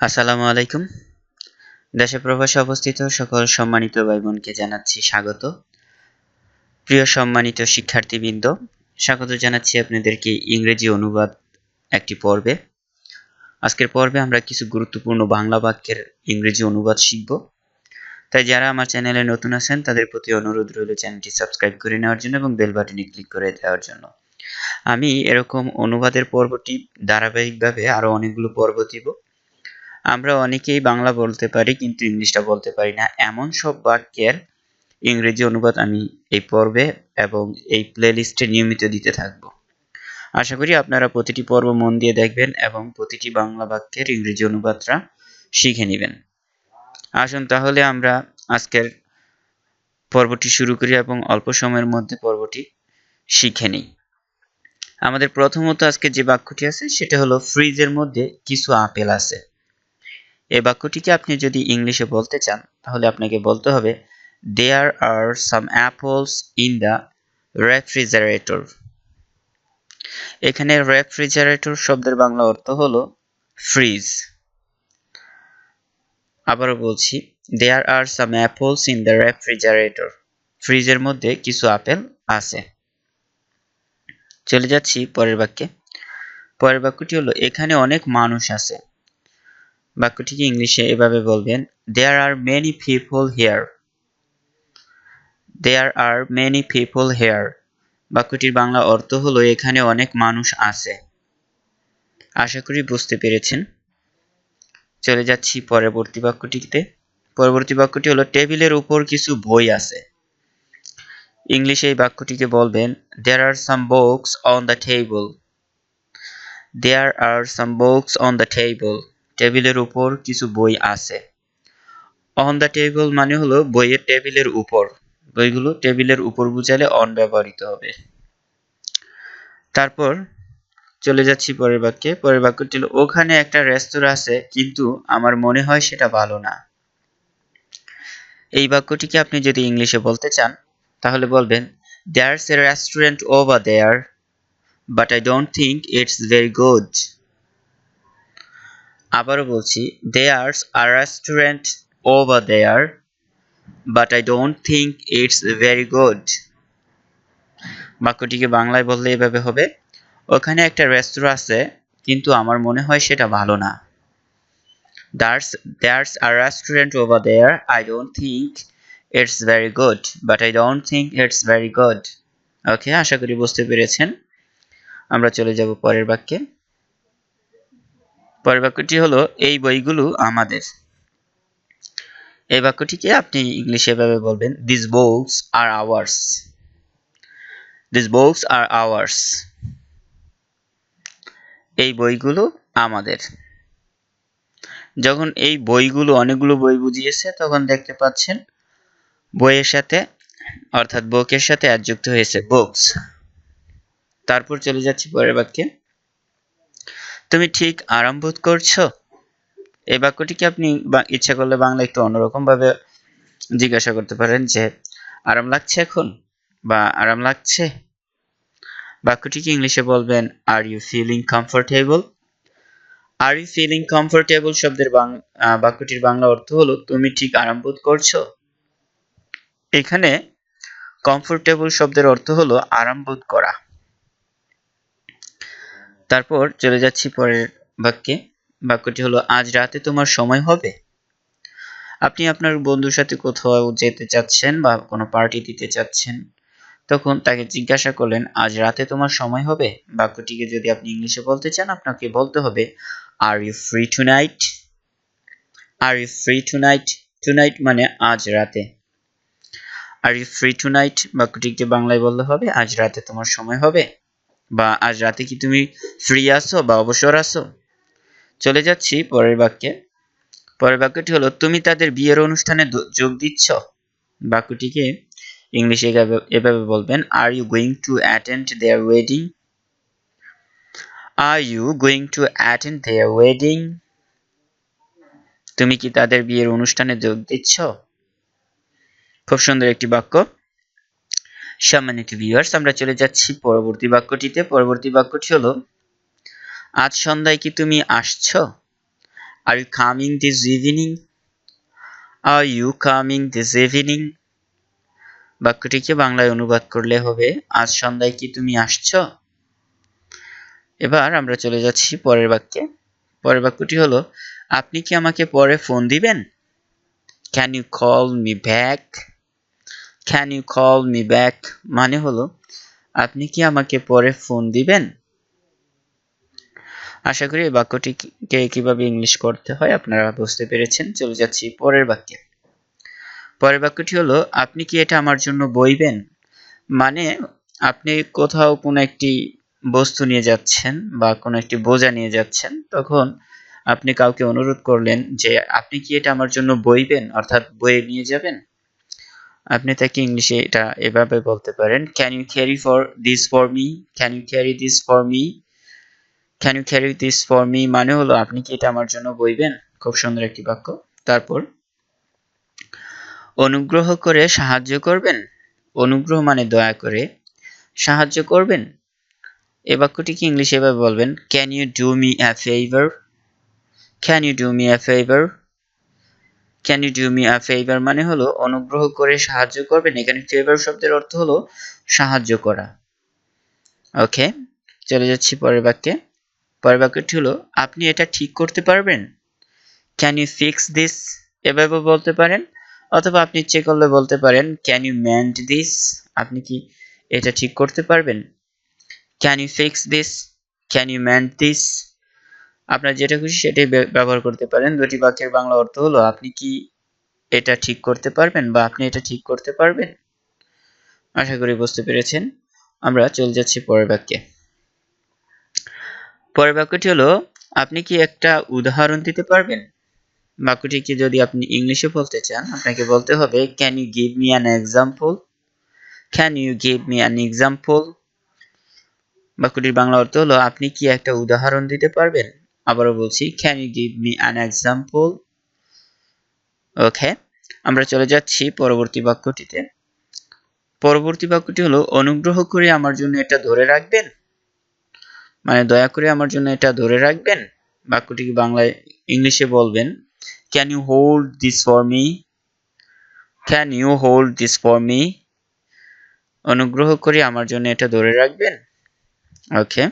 আসসালামু আলাইকুম। দেশে প্রবাসে অবস্থিত সকল সম্মানিত ভাই বোনকে জানাচ্ছি স্বাগত। প্রিয় সম্মানিত শিক্ষার্থীবৃন্দ, স্বাগত জানাচ্ছি আপনাদেরকে ইংরেজি অনুবাদ একটি পর্বে। আজকের পর্বে আমরা কিছু গুরুত্বপূর্ণ বাংলা বাক্যের ইংরেজি অনুবাদ শিখব। তাই যারা আমার চ্যানেলে নতুন আছেন, তাদের প্রতি অনুরোধ রইল চ্যানেলটি সাবস্ক্রাইব করে নেওয়ার জন্য এবং বেল বাটনে ক্লিক করে দেওয়ার জন্য। আমি এরকম অনুবাদের পর্বটি ধারাবাহিকভাবে আরও অনেকগুলো পর্ব দিব। আমরা অনেকেই বাংলা বলতে পারি, কিন্তু ইংলিশটা বলতে পারি না। এমন সব বাক্যের ইংরেজি অনুবাদ আমি এই পর্বে এবং এই প্লেলিস্টে নিয়মিত দিতে থাকব। আশা করি আপনারা প্রতিটি পর্ব মন দিয়ে দেখবেন এবং প্রতিটি বাংলা বাক্যের ইংরেজি অনুবাদটা শিখে নেবেন। আসুন তাহলে আমরা আজকের পর্বটি শুরু করি এবং অল্প সময়ের মধ্যে পর্বটি শিখে নিই। আমাদের প্রথমত আজকে যে বাক্যটি আছে, সেটা হলো, ফ্রিজের মধ্যে কিছু আপেল আছে। এই বাক্যটিকে আপনি যদি ইংলিশে বলতে চান, তাহলে আপনাকে বলতে হবে there are some apples in the refrigerator এখানে রেফ্রিজারেটর শব্দের বাংলা অর্থ হলো ফ্রিজ আবারও বলছি there are some apples in the refrigerator ফ্রিজের মধ্যে কিছু আপেল আছে। চলে যাচ্ছি পরের বাক্যে। পরের বাক্যটি হলো, এখানে অনেক মানুষ আছে। বাক্যটিকে ইংলিশে এভাবে বলবেন there are many people here there are many people here বাক্যটির বাংলা অর্থ হলো, এখানে অনেক মানুষ আছে। আশা করি বুঝতে পেরেছেন। চলে যাচ্ছি পরবর্তী বাক্যটিতে। পরবর্তী বাক্যটি হলো, টেবিলের উপর কিছু বই আছে। ইংলিশে এই বাক্যটিকে বলবেন there are some books on the table there are some books on the table টেবিলের উপর কিছু বই আছে। অন দ্য টেবিল মানে হলো বইয়ের টেবিলের উপর। বইগুলো টেবিলের উপর বুঝালে অন ব্যবহৃত হবে। তারপর চলে যাচ্ছি পরের বাক্যে। পরের বাক্যটি হলো, ওখানে একটা রেস্তোরাঁ আছে, কিন্তু আমার মনে হয় সেটা ভালো না। এই বাক্যটিকে আপনি যদি ইংলিশে বলতে চান, তাহলে বলবেন there's a restaurant over there but I don't think it's very good আবারও বলছি there's are restaurant over there but I don't think it's very good বাক্যটিকে বাংলায় বললে এভাবে হবে, ওখানে একটা রেস্তোরাঁ আছে, কিন্তু আমার মনে হয় সেটা ভালো না। There's there's are restaurant over there I don't think it's very good but I don't think it's very good okay আশা করি বুঝতে পেরেছেন। আমরা চলে যাব পরের বাক্যে। পরের বাক্যটি হলো, এই বইগুলো আমাদের। এই বাক্যটিকে আপনি ইংলিশে এভাবে বলবেন this books are ours this books are ours এই বইগুলো আমাদের। যখন এই বইগুলো, অনেকগুলো বই বুঝিয়েছে, তখন দেখতে পাচ্ছেন, বইয়ের সাথে, অর্থাৎ বুকের সাথে যুক্ত হয়েছে বুকস তারপর চলে যাচ্ছি পরের বাক্যে। তুমি ঠিক আরাম বোধ করছ? এই বাক্যটিকে আপনি ইচ্ছা করলে বাংলা একটু অন্যরকম ভাবে জিজ্ঞাসা করতে পারেন যে, আরাম লাগছে এখন? বা আরাম লাগছে? বাক্যটিকে ইংলিশে বলবেন are you feeling comfortable are you feeling comfortable শব্দের বাক্যটির বাংলা অর্থ হলো, তুমি ঠিক আরাম বোধ করছ? এখানে কমফোর্টেবল শব্দের অর্থ হলো, আরাম বোধ করা। তারপর চলে যাচ্ছি পরের বাক্যে। বাক্যটি হলো, আজ রাতে তোমার সময় হবে? আপনি আপনার বন্ধুর সাথে কোথাও যেতে চাচ্ছেন বা কোনো পার্টি দিতে চাচ্ছেন, তখন তাকে জিজ্ঞাসা করলেন, আজ রাতে তোমার সময় হবে? বাক্যটিকে যদি আপনি ইংলিশে বলতে চান, আপনাকে বলতে হবে are you free tonight are you free tonight tonight মানে আজ রাতে। Are you free tonight বাক্যটিকে বাংলায় বলতে হবে, আজ রাতে তোমার সময় হবে। বা আজ রাতে কি তুমি ফ্রি আছো বা অবসর আছো? চলে যাচ্ছি পরের বাক্যে। পরের বাক্যটি হলো, তুমি তাদের বিয়ের অনুষ্ঠানে যোগ দিচ্ছ? বাক্যটিকে ইংলিশে এভাবে বলবেন are you going to attend their wedding are you going to attend their wedding তুমি কি তাদের বিয়ের অনুষ্ঠানে যোগ দিচ্ছ? খুব সুন্দর একটি বাক্য। সম্মানিত ভিউয়ার্স আমরা চলে যাচ্ছি পরবর্তী বাক্যটিতে। পরবর্তী বাক্যটি হলো, আজ সন্ধ্যায় কি তুমি আসছো? Are you coming this evening are you coming this evening বাক্যটিকে বাংলায় অনুবাদ করলে হবে, আজ সন্ধ্যায় কি তুমি আসছো? এবার আমরা চলে যাচ্ছি পরের বাক্যে। পরের বাক্যটি হলো, আপনি কি আমাকে পরে ফোন দিবেন? Can you call me back can you call me back মানে হলো, আপনি কি আমাকে পরে ফোন দিবেন? আশা করি এই বাক্যটিকে কীভাবে ইংলিশ করতে হয় আপনারা বুঝতে পেরেছেন। চলে যাচ্ছি পরের বাক্যে। পরের বাক্যটি হলো, আপনি কি এটা আমার জন্য বইবেন? মানে আপনি কোথাও কোনো একটি বস্তু নিয়ে যাচ্ছেন বা কোনো একটি বোঝা নিয়ে যাচ্ছেন, তখন আপনি কাউকে অনুরোধ করলেন যে, আপনি কি এটা আমার জন্য বইবেন? অর্থাৎ বইয়ে নিয়ে যাবেন? আপনি তাকে ইংলিশে এটা এভাবে বলতে পারেন can you carry for this for me can you carry this for me can you carry this for me মানে হলো, আপনি কি এটা আমার জন্য বইবেন? খুব সুন্দর একটি বাক্য। তারপর, অনুগ্রহ করে সাহায্য করবেন? অনুগ্রহ মানে দয়া করে সাহায্য করবেন? এ বাক্যটিকে ইংলিশে এভাবে বলবেন? Can you do me a favour can you do me a favour can you do me a favour মানে হলো, অনুগ্রহ করে সাহায্য করবেন। এখানে ফেভার শব্দের অর্থ হলো সাহায্য করা। ওকে চলে যাচ্ছি পরের বাক্যে। পরের বাক্যটি হলো, আপনি এটা ঠিক করতে পারবেন? ক্যান ইউ ফিক্স দিস এভাবে বলতে পারেন। অথবা আপনি ইচ্ছে করলে বলতে পারেন ক্যান ইউ ম্যান্ড দিস আপনি কি এটা ঠিক করতে পারবেন? Can you fix this can you mend this আপনার যেটা খুশি সেটাই ব্যবহার করতে পারেন। দুটি বাক্যের বাংলা অর্থ হলো, আপনি কি এটা ঠিক করতে পারবেন বা আপনি এটা ঠিক করতে পারবেন? আশা করি বুঝতে পেরেছেন। আমরা চলে যাচ্ছি পরের বাক্যে। পরের বাক্যটি হলো, আপনি কি একটা উদাহরণ দিতে পারবেন? বাক্যটিকে যদি আপনি ইংলিশে বলতে চান, আপনাকে বলতে হবে can you give me an example can you give me an example বাক্যটির বাংলা অর্থ হলো, আপনি কি একটা উদাহরণ দিতে পারবেন? আবারও বলছি can you give me an example okay আমরা চলে যাচ্ছি পরবর্তী বাক্যটিতে। পরবর্তী বাক্যটি হলো, অনুগ্রহ করে আমার জন্য এটা ধরে রাখবেন? মানে দয়া করে আমার জন্য এটা ধরে রাখবেন? বাক্যটিকে বাংলায় ইংলিশে বলবেন can you hold this for me can you hold this for me অনুগ্রহ করে আমার জন্য এটা ধরে রাখবেন? ওকে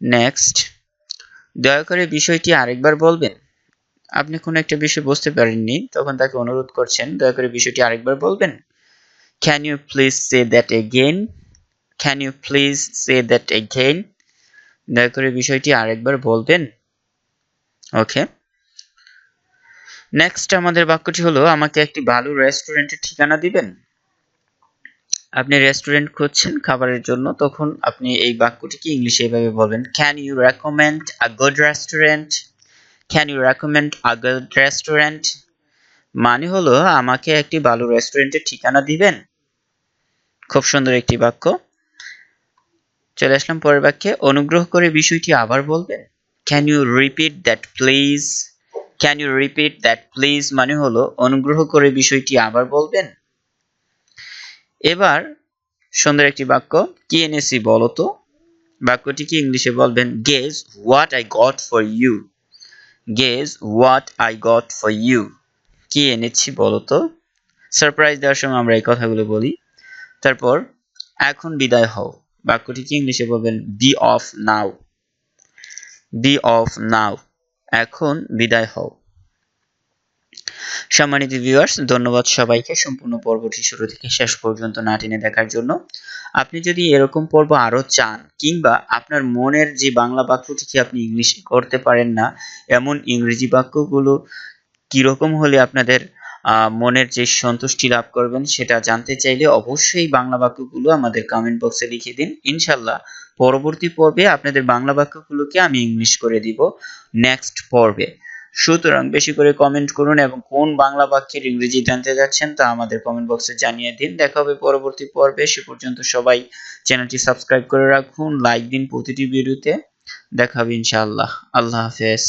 নেক্সট দয়া করে বিষয়টি আরেকবার বলবেন? আপনি কোনো একটা বিষয় বুঝতে পারেননি, তখন তাকে অনুরোধ করছেন, দয়া করে বিষয়টি আরেকবার বলবেন? Can you please say that again can you please say that again দয়া করে বিষয়টি আরেকবার বলবেন? ওকে নেক্সট আমাদের বাক্যটি হলো, আমাকে একটি ভালো রেস্টুরেন্টের ঠিকানা দিবেন? আপনি রেস্টুরেন্ট খুঁজছেন খাবারের জন্য, তখন আপনি এই বাক্যটিকে ইংলিশে এভাবে বলবেন? Can you recommend a good restaurant can you recommend a good restaurant মানে হলো, আমাকে একটি ভালো রেস্টুরেন্টের ঠিকানা দিবেন। খুব সুন্দর একটি বাক্য। চলে আসলাম পরের বাক্যে। অনুগ্রহ করে বিষয়টি আবার বলবেন। Can you repeat that please can you repeat that please মানে হলো, অনুগ্রহ করে বিষয়টি আবার বলবেন। এবার সুন্দর একটি বাক্য, কি এনেছি বলো তো? বাক্যটিকে ইংলিশে বলবেন? Guess what I got for you guess what I got for you কি এনেছি বলো তো? সারপ্রাইজ দেওয়ার সময় আমরা এই কথাগুলো বলি। তারপর, এখন বিদায় হও। বাক্যটিকে ইংলিশে বলবেন? Be off now be off now এখন বিদায় হও। সম্মানিত ভিউয়ার্স ধন্যবাদ সবাইকে। সম্পূর্ণ পর্বটি শুরু থেকে শেষ পর্যন্ত না টেনে দেখার জন্য। আপনি যদি এরকম পর্ব আরও চান, কিংবা আপনার মনের যে বাংলা বাক্যটিকে আপনি ইংলিশে করতে পারেন না, এমন ইংরেজি বাক্যগুলো কীরকম হলে আপনাদের মনের যে সন্তুষ্টি লাভ করবেন সেটা জানতে চাইলে অবশ্যই বাংলা বাক্যগুলো আমাদের কমেন্ট বক্সে লিখে দিন। ইনশাল্লাহ পরবর্তী পর্বে আপনাদের বাংলা বাক্যগুলোকে আমি ইংলিশ করে দিব। নেক্সট পর্বে। সুতরাং বেশি করে কমেন্ট করুন এবং কোন বাংলা বাক্যের ইংরেজি জানতে যাচ্ছেন তা আমাদের কমেন্ট বক্সে জানিয়ে দিন। দেখা হবে পরবর্তী পর্বে। সে পর্যন্ত সবাই চ্যানেলটি সাবস্ক্রাইব করে রাখুন লাইক দিন প্রতিটি ভিডিওতে দেখা হবে ইনশাআল্লাহ। আল্লাহ হাফেজ।